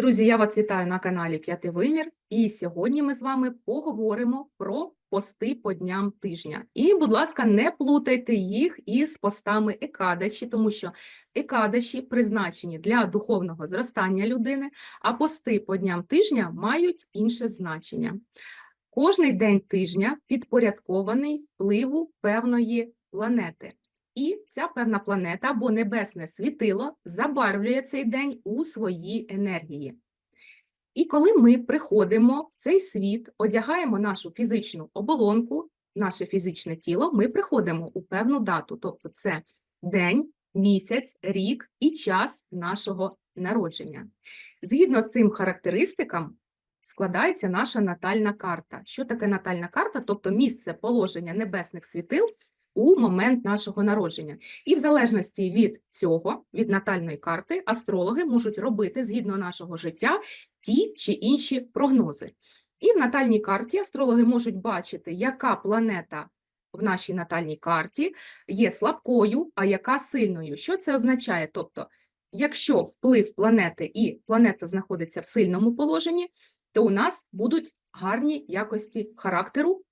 Друзі, я вас вітаю на каналі П'ятий Вимір, і сьогодні ми з вами поговоримо про пости по дням тижня. І, будь ласка, не плутайте їх із постами екадаші, тому що екадаші призначені для духовного зростання людини, а пости по дням тижня мають інше значення. Кожний день тижня підпорядкований впливу певної планети. І ця певна планета або небесне світило забарвлює цей день у свої енергії. І коли ми приходимо в цей світ, одягаємо нашу фізичну оболонку, наше фізичне тіло, ми приходимо у певну дату, тобто це день, місяць, рік і час нашого народження. Згідно цим характеристикам, складається наша натальна карта. Що таке натальна карта? Тобто місце положення небесних світил у момент нашого народження. І в залежності від цього, від натальної карти, астрологи можуть робити згідно нашого життя ті чи інші прогнози. І в натальній карті астрологи можуть бачити, яка планета в нашій натальній карті є слабкою, а яка сильною. Що це означає? Тобто, якщо вплив планети і планета знаходиться в сильному положенні, то у нас будуть гарні якості характеру,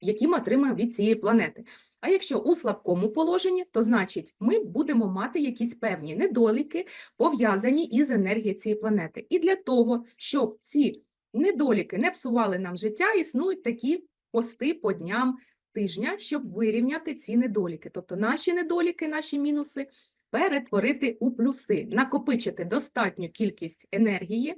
які ми отримаємо від цієї планети. А якщо у слабкому положенні, то значить ми будемо мати якісь певні недоліки, пов'язані із енергією цієї планети. І для того, щоб ці недоліки не псували нам життя, існують такі пости по дням тижня, щоб вирівняти ці недоліки. Тобто наші недоліки, наші мінуси перетворити у плюси, накопичити достатню кількість енергії,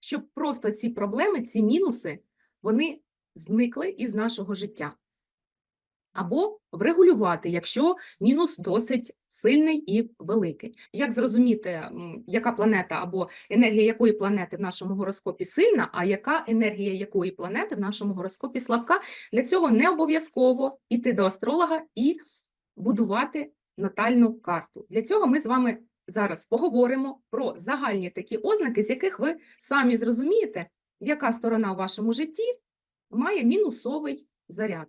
щоб просто ці проблеми, ці мінуси, вони зникли із нашого життя або врегулювати, якщо мінус досить сильний і великий. Як зрозуміти, яка планета або енергія якої планети в нашому гороскопі сильна, а яка енергія якої планети в нашому гороскопі слабка? Для цього не обов'язково йти до астролога і будувати натальну карту. Для цього ми з вами зараз поговоримо про загальні такі ознаки, з яких ви самі зрозумієте, яка сторона в вашому житті має мінусовий заряд.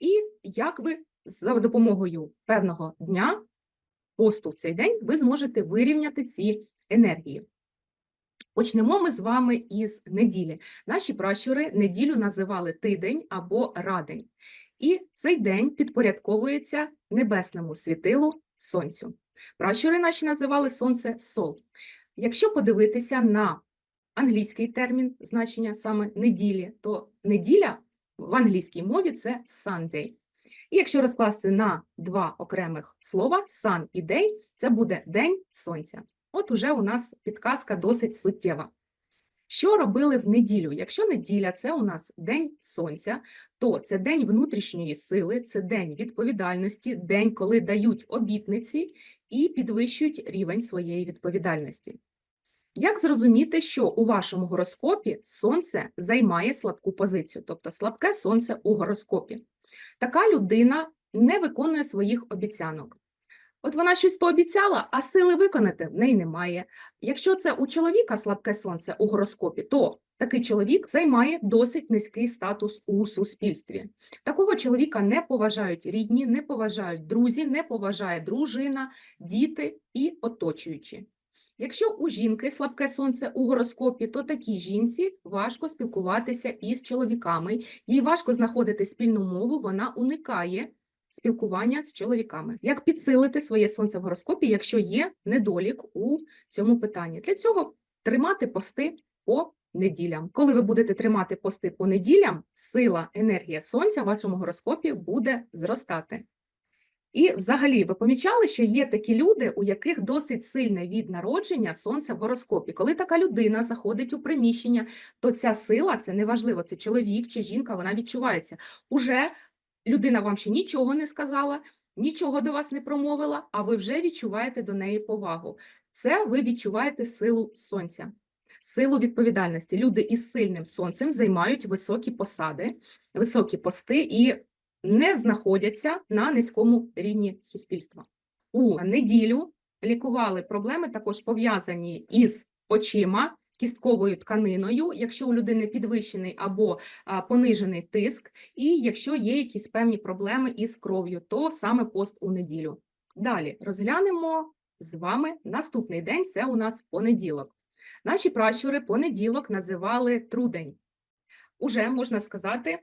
І як ви за допомогою певного дня, посту в цей день, ви зможете вирівняти ці енергії. Почнемо ми з вами із неділі. Наші пращури неділю називали тидень або радень. І цей день підпорядковується небесному світилу сонцю. Пращури наші називали сонце сол. Якщо подивитися на англійський термін значення саме неділі, то неділя в англійській мові це Sunday. І якщо розкласти на два окремих слова sun і day, це буде День Сонця. От уже у нас підказка досить суттєва. Що робили в неділю? Якщо неділя це у нас День Сонця, то це день внутрішньої сили, це день відповідальності, день, коли дають обітниці і підвищують рівень своєї відповідальності. Як зрозуміти, що у вашому гороскопі сонце займає слабку позицію, тобто слабке сонце у гороскопі? Така людина не виконує своїх обіцянок. От вона щось пообіцяла, а сили виконати в неї немає. Якщо це у чоловіка слабке сонце у гороскопі, то такий чоловік займає досить низький статус у суспільстві. Такого чоловіка не поважають рідні, не поважають друзі, не поважає дружина, діти і оточуючі. Якщо у жінки слабке сонце у гороскопі, то такій жінці важко спілкуватися із чоловіками, їй важко знаходити спільну мову, вона уникає спілкування з чоловіками. Як підсилити своє сонце в гороскопі, якщо є недолік у цьому питанні? Для цього тримати пости по неділям. Коли ви будете тримати пости по неділям, сила, енергія сонця в вашому гороскопі буде зростати. І взагалі ви помічали, що є такі люди, у яких досить сильне від народження сонця в гороскопі. Коли така людина заходить у приміщення, то ця сила це неважливо, це чоловік чи жінка, вона відчувається. Уже людина вам ще нічого не сказала, нічого до вас не промовила, а ви вже відчуваєте до неї повагу. Це ви відчуваєте силу сонця, силу відповідальності. Люди із сильним сонцем займають високі посади, високі пости і не знаходяться на низькому рівні суспільства. У неділю лікували проблеми, також пов'язані із очима, кістковою тканиною, якщо у людини підвищений або понижений тиск, і якщо є якісь певні проблеми із кров'ю, то саме пост у неділю. Далі розглянемо з вами наступний день це у нас понеділок. Наші пращури понеділок називали трудень. Уже можна сказати,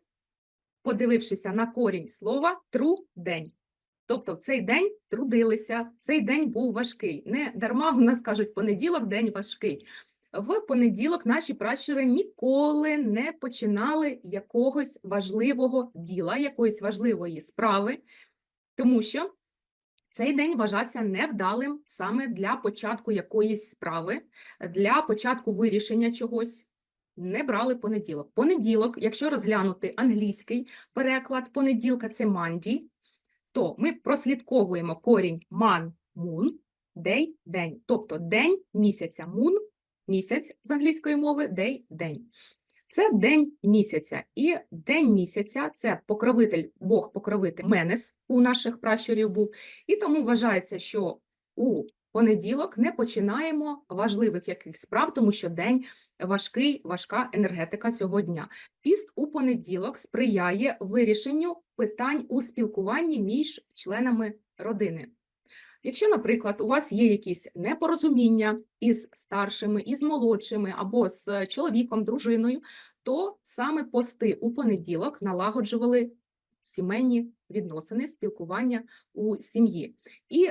подивившися на корінь слова трудень. Тобто в цей день трудилися, цей день був важкий. Не дарма у нас кажуть, понеділок день важкий. В понеділок наші пращури ніколи не починали якогось важливого діла, якоїсь важливої справи, тому що цей день вважався невдалим саме для початку якоїсь справи, для початку вирішення чогось. Не брали понеділок. Понеділок, якщо розглянути англійський переклад понеділка, це Monday, то ми прослідковуємо корінь man, moon, day, день. Тобто день місяця, moon, місяць з англійської мови, day, день. Це день місяця. І день місяця це покровитель, Бог покровитель Менес у наших пращурів був. І тому вважається, що у понеділок не починаємо важливих якихось справ, тому що день важкий, важка енергетика цього дня. Піст у понеділок сприяє вирішенню питань у спілкуванні між членами родини. Якщо, наприклад, у вас є якісь непорозуміння із старшими, із молодшими або з чоловіком, дружиною, то саме пости у понеділок налагоджували сімейні відносини, спілкування у сім'ї. І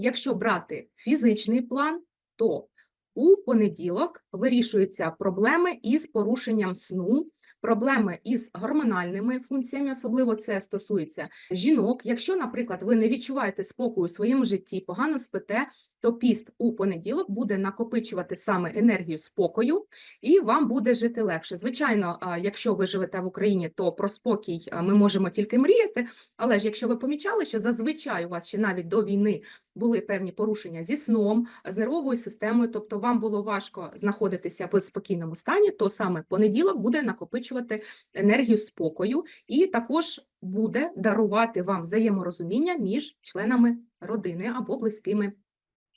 якщо брати фізичний план, то у понеділок вирішуються проблеми із порушенням сну, проблеми із гормональними функціями, особливо це стосується жінок. Якщо, наприклад, ви не відчуваєте спокою у своєму житті, погано спите, то піст у понеділок буде накопичувати саме енергію спокою, і вам буде жити легше. Звичайно, якщо ви живете в Україні, то про спокій ми можемо тільки мріяти. Але ж якщо ви помічали, що зазвичай у вас ще навіть до війни були певні порушення зі сном, з нервовою системою, тобто вам було важко знаходитися в спокійному стані, то саме понеділок буде накопичувати енергію спокою і також буде дарувати вам взаєморозуміння між членами родини або близькими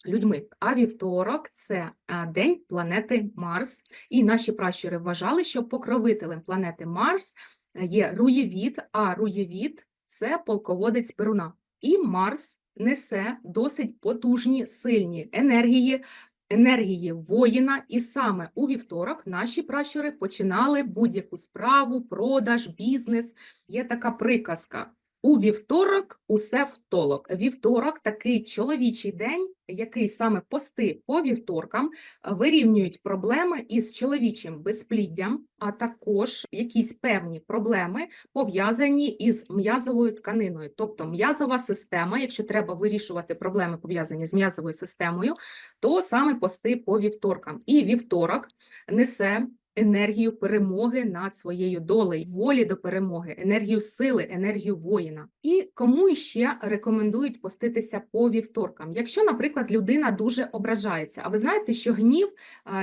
людьми. А вівторок це день планети Марс. І наші пращури вважали, що покровителем планети Марс є Руєвіт, а Руєвіт це полководець Перуна. І Марс несе досить потужні сильні енергії. Енергії воїна, і саме у вівторок наші пращури починали будь-яку справу, продаж, бізнес. Є така приказка: у вівторок усе в толок. Вівторок такий чоловічий день, який саме пости по вівторкам е, вирівнюють проблеми із чоловічим безпліддям, а також якісь певні проблеми пов'язані із м'язовою тканиною. Тобто м'язова система, якщо треба вирішувати проблеми пов'язані з м'язовою системою, то саме пости по вівторкам. І вівторок несе енергію перемоги над своєю долею, волі до перемоги, енергію сили, енергію воїна. І кому ще рекомендують поститися по вівторкам? Якщо, наприклад, людина дуже ображається, а ви знаєте, що гнів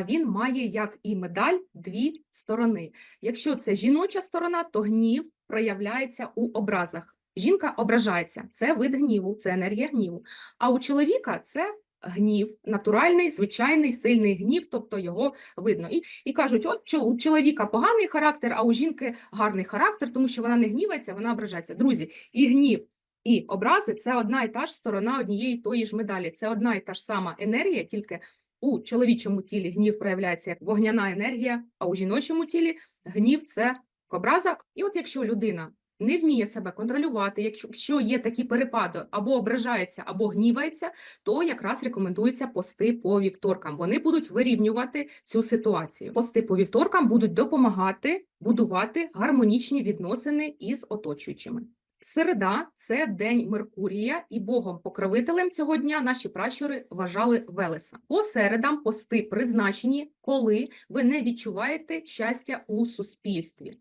він має як і медаль дві сторони. Якщо це жіноча сторона, то гнів проявляється у образах. Жінка ображається, це вид гніву, це енергія гніву. А у чоловіка це гнів, натуральний, звичайний, сильний гнів, тобто його видно. І, і кажуть, от у чоловіка поганий характер, а у жінки гарний характер, тому що вона не гнівається, вона ображається. Друзі, і гнів, і образи це одна і та ж сторона однієї тої ж медалі. Це одна і та ж сама енергія, тільки у чоловічому тілі гнів проявляється як вогняна енергія, а у жіночому тілі гнів це образа. І от якщо людина не вміє себе контролювати, якщо є такі перепади, або ображається, або гнівається, то якраз рекомендується пости по вівторкам. Вони будуть вирівнювати цю ситуацію. Пости по вівторкам будуть допомагати будувати гармонічні відносини із оточуючими. Середа це день Меркурія, і Богом-покровителем цього дня наші пращури вважали Велеса. По середам пости призначені, коли ви не відчуваєте щастя у суспільстві.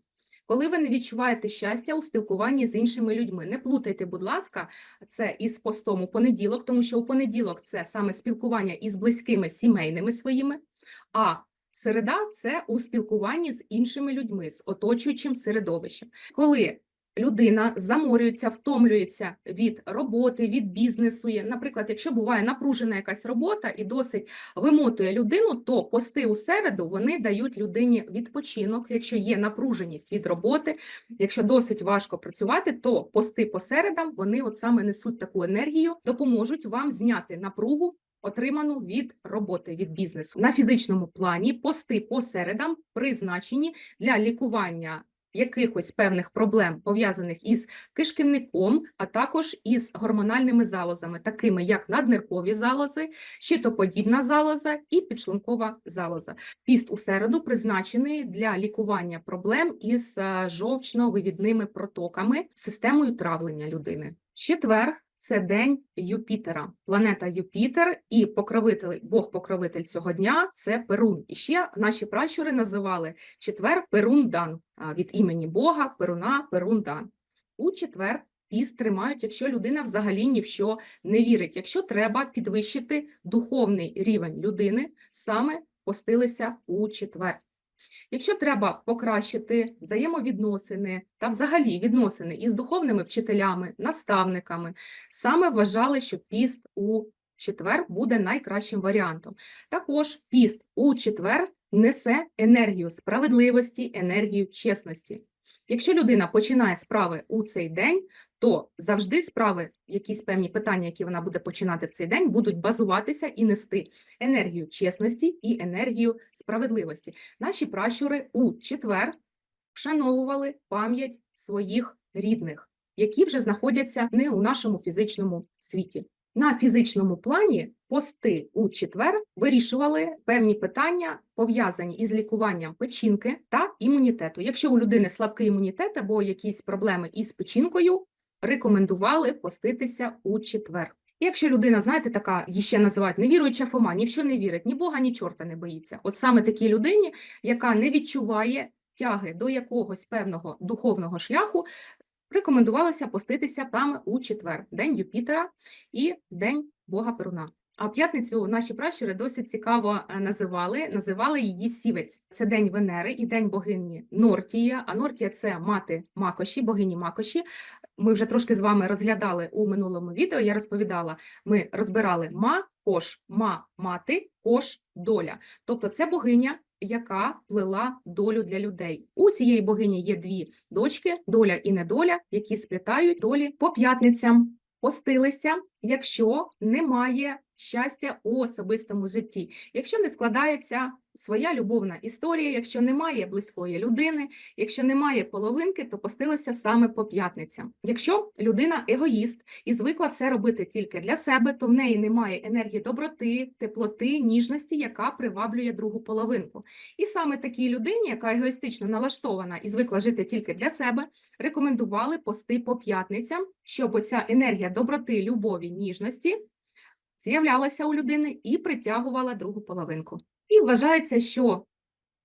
Коли ви не відчуваєте щастя у спілкуванні з іншими людьми, не плутайте, будь ласка, це із постом у понеділок, тому що у понеділок це саме спілкування із близькими сімейними своїми, а середа це у спілкуванні з іншими людьми, з оточуючим середовищем. Коли людина заморюється, втомлюється від роботи, від бізнесу. Наприклад, якщо буває напружена якась робота і досить вимотує людину, то пости у середу вони дають людині відпочинок. Якщо є напруженість від роботи, якщо досить важко працювати, то пости по середам вони от саме несуть таку енергію, допоможуть вам зняти напругу отриману від роботи від бізнесу. На фізичному плані пости по середам призначені для лікування якихось певних проблем, пов'язаних із кишківником, а також із гормональними залозами, такими як надниркові залози, щитоподібна залоза і підшлункова залоза. Піст у середу призначений для лікування проблем із е, жовчно-вивідними протоками, системою травлення людини. Четвер це день Юпітера, планета Юпітер і покровитель, Бог-покровитель цього дня це Перун. І ще наші пращури називали четвер Перундан від імені Бога, Перуна, Перундан. У четвер піст тримають, якщо людина взагалі ні в що не вірить. Якщо треба підвищити духовний рівень людини, саме постилися у четвер. Якщо треба покращити взаємовідносини та взагалі відносини із духовними вчителями, наставниками, саме вважали, що піст у четвер буде найкращим варіантом. Також піст у четвер несе енергію справедливості, енергію чесності. Якщо людина починає справи у цей день, то завжди справи, якісь певні питання, які вона буде починати в цей день, будуть базуватися і нести енергію чесності і енергію справедливості. Наші пращури у четвер вшановували пам'ять своїх рідних, які вже знаходяться не у нашому фізичному світі. На фізичному плані пости у четвер вирішували певні питання, пов'язані із лікуванням печінки та імунітету. Якщо у людини слабкий імунітет або якісь проблеми із печінкою, рекомендували поститися у четвер. Якщо людина, знаєте, така її ще називають невіруюча Фома, ні в що не вірить, ні Бога, ні чорта не боїться. От саме такій людині, яка не відчуває тяги до якогось певного духовного шляху, рекомендувалося поститися саме у четвер, день Юпітера і день Бога Перуна. А п'ятницю наші пращури досить цікаво е, називали. Називали її сівець. Це день Венери і день богині Нортія. А Нортія це мати Макоші, богині Макоші. Ми вже трошки з вами розглядали у минулому відео. Я розповідала, ми розбирали ма, кош, ма, мати, кош, доля. Тобто це богиня, яка плела долю для людей. У цієї богині є дві дочки, доля і недоля, які сплітають долі по п'ятницям. Постилися, якщо немає щастя у особистому житті, якщо не складається своя любовна історія, якщо немає близької людини, якщо немає половинки, то постилися саме по п'ятницям. Якщо людина егоїст і звикла все робити тільки для себе, то в неї немає енергії доброти, теплоти, ніжності, яка приваблює другу половинку. І саме такій людині, яка егоїстично налаштована і звикла жити тільки для себе, рекомендували пости по п'ятницям, щоб оця енергія доброти, любові, ніжності з'являлася у людини і притягувала другу половинку. І вважається, що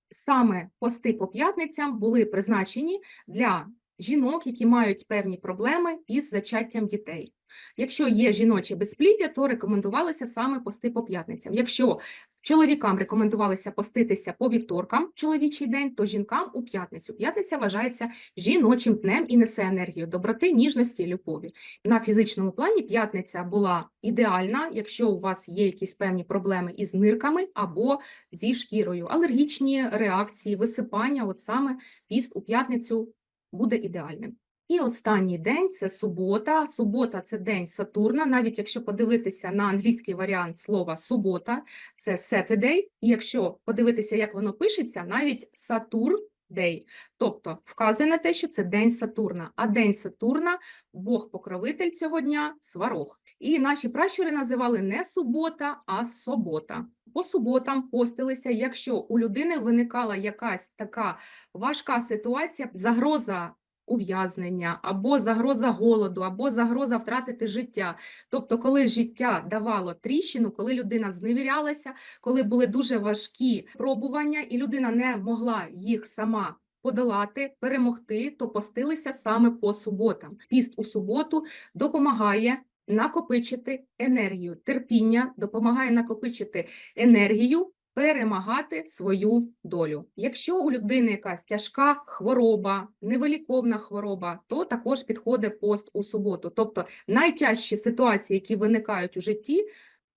саме пости по п'ятницям були призначені для жінок, які мають певні проблеми із зачаттям дітей. Якщо є жіноче безпліддя, то рекомендувалися саме пости по п'ятницям. Якщо чоловікам рекомендувалися поститися по вівторкам, чоловічий день, то жінкам у п'ятницю. П'ятниця вважається жіночим днем і несе енергію доброти, ніжності, любові. На фізичному плані п'ятниця була ідеальна, якщо у вас є якісь певні проблеми із нирками або зі шкірою, алергічні реакції, висипання. От саме піст у п'ятницю буде ідеальним. І останній день це субота. Субота це день Сатурна. Навіть якщо подивитися на англійський варіант слова субота, це Saturday. І якщо подивитися, як воно пишеться, навіть Сатурн Дей, тобто вказує на те, що це день Сатурна. А день Сатурна, Бог-покровитель цього дня сварог. І наші пращури називали не субота, а собота. По суботам постилися, якщо у людини виникала якась така важка ситуація, загроза ув'язнення, або загроза голоду, або загроза втратити життя. Тобто, коли життя давало тріщину, коли людина зневірялася, коли були дуже важкі пробування, і людина не могла їх сама. Подолати, перемогти, то постилися саме по суботам. Піст у суботу допомагає накопичити енергію, терпіння допомагає накопичити енергію перемагати свою долю. Якщо у людини якась тяжка хвороба, невиліковна хвороба, то також підходить пост у суботу. Тобто найтяжчі ситуації, які виникають у житті,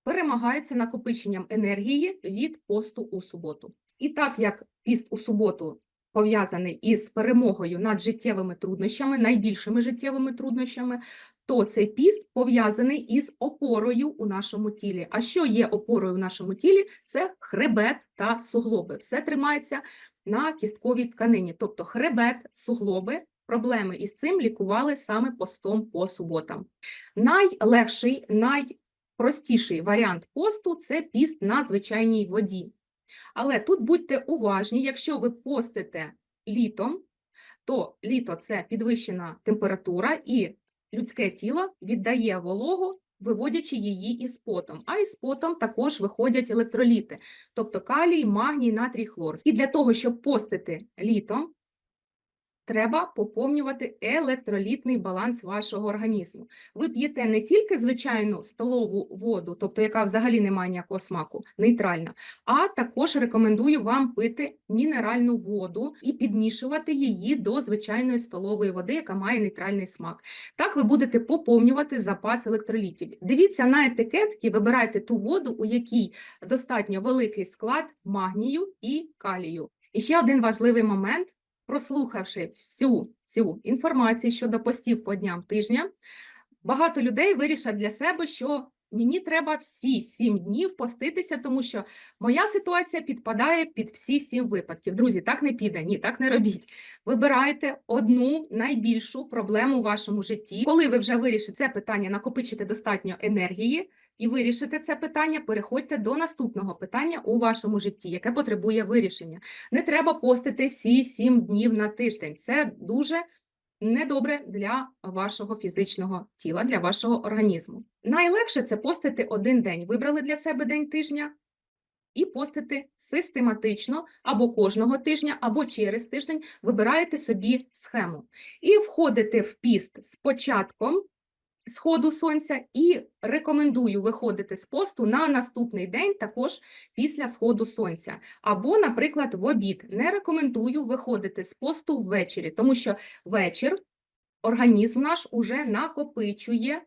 перемагаються накопиченням енергії від посту у суботу. І так як піст у суботу пов'язаний із перемогою над життєвими труднощами, найбільшими життєвими труднощами, то цей піст пов'язаний із опорою у нашому тілі. А що є опорою в нашому тілі? Це хребет та суглоби. Все тримається на кістковій тканині, тобто хребет, суглоби. Проблеми із цим лікували саме постом по суботам. Найлегший, найпростіший варіант посту це піст на звичайній воді. Але тут будьте уважні, якщо ви постите літом, то літо це підвищена температура, і людське тіло віддає вологу, виводячи її із потом. А із потом також виходять електроліти, тобто калій, магній, натрій, хлор. І для того, щоб постити літом, треба поповнювати електролітний баланс вашого організму. Ви п'єте не тільки звичайну столову воду, тобто яка взагалі не має ніякого смаку, нейтральна, а також рекомендую вам пити мінеральну воду і підмішувати її до звичайної столової води, яка має нейтральний смак. Так ви будете поповнювати запас електролітів. Дивіться на етикетки, вибирайте ту воду, у якій достатньо великий склад магнію і калію. І ще один важливий момент. Прослухавши всю цю інформацію щодо постів по дням тижня, багато людей вирішать для себе, що мені треба всі сім днів поститися, тому що моя ситуація підпадає під всі сім випадків. Друзі, так не піде, ні, так не робіть. Вибирайте одну найбільшу проблему у вашому житті. Коли ви вже вирішите це питання, накопичите достатньо енергії. І вирішите це питання, переходьте до наступного питання у вашому житті, яке потребує вирішення. Не треба постити всі сім днів на тиждень. Це дуже недобре для вашого фізичного тіла, для вашого організму. Найлегше це постити один день. Вибрали для себе день тижня і постити систематично або кожного тижня, або через тиждень вибираєте собі схему. І входите в піст з початком сходу сонця і рекомендую виходити з посту на наступний день, також після сходу сонця. Або, наприклад, в обід. Не рекомендую виходити з посту ввечері, тому що вечір організм наш уже накопичує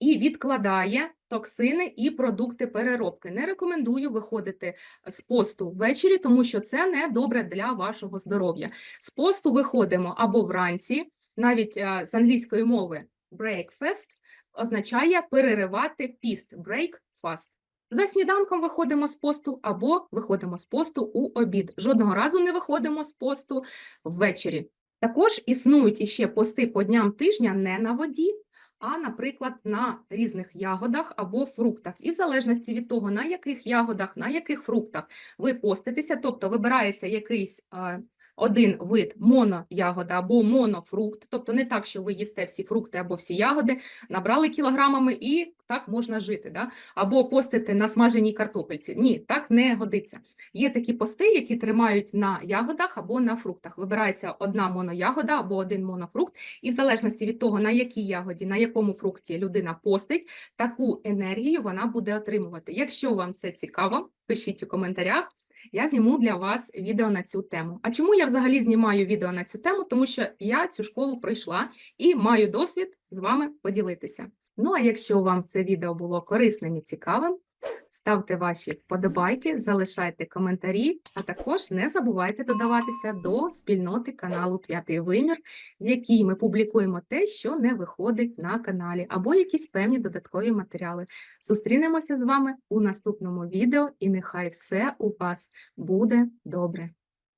і відкладає токсини і продукти переробки. Не рекомендую виходити з посту ввечері, тому що це не добре для вашого здоров'я. З посту виходимо або вранці, навіть е, з англійської мови breakfast означає переривати піст, break fast. За сніданком виходимо з посту або виходимо з посту у обід. Жодного разу не виходимо з посту ввечері. Також існують іще пости по дням тижня не на воді, а, наприклад, на різних ягодах або фруктах. І в залежності від того, на яких ягодах, на яких фруктах ви поститеся, тобто вибирається якийсь е, один вид моноягода або монофрукт, тобто не так, що ви їсте всі фрукти або всі ягоди, набрали кілограмами і так можна жити, да? або постити на смаженій картопельці. Ні, так не годиться. Є такі пости, які тримають на ягодах або на фруктах. Вибирається одна моноягода або один монофрукт, і в залежності від того, на якій ягоді, на якому фрукті людина постить, таку енергію вона буде отримувати. Якщо вам це цікаво, пишіть у коментарях я зніму для вас відео на цю тему. А чому я взагалі знімаю відео на цю тему? Тому що я цю школу пройшла і маю досвід з вами поділитися. Ну а якщо вам це відео було корисним і цікавим, ставте ваші вподобайки, залишайте коментарі, а також не забувайте додаватися до спільноти каналу П'ятий Вимір, в якій ми публікуємо те, що не виходить на каналі, або якісь певні додаткові матеріали. Зустрінемося з вами у наступному відео, і нехай все у вас буде добре.